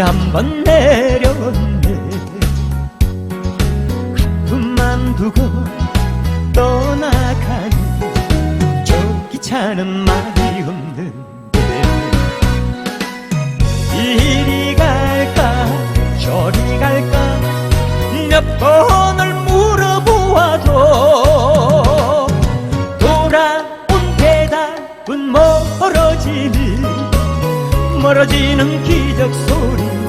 다시 한번 내려왔네. 그만두고 떠나가니 저기 차는 말이 없는데. 이리 갈까 저리 갈까? 몇 번을 물어보아도 멀어지는 기적 소리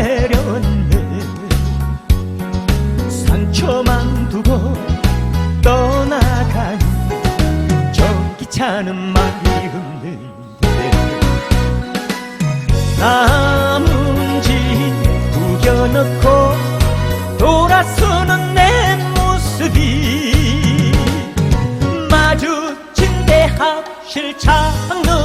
내렸네. 상처만 두고 떠나가니 저기 차는 말이 없는데 남은 집 구겨놓고 돌아서는 내 모습이 마주친 대합실 창너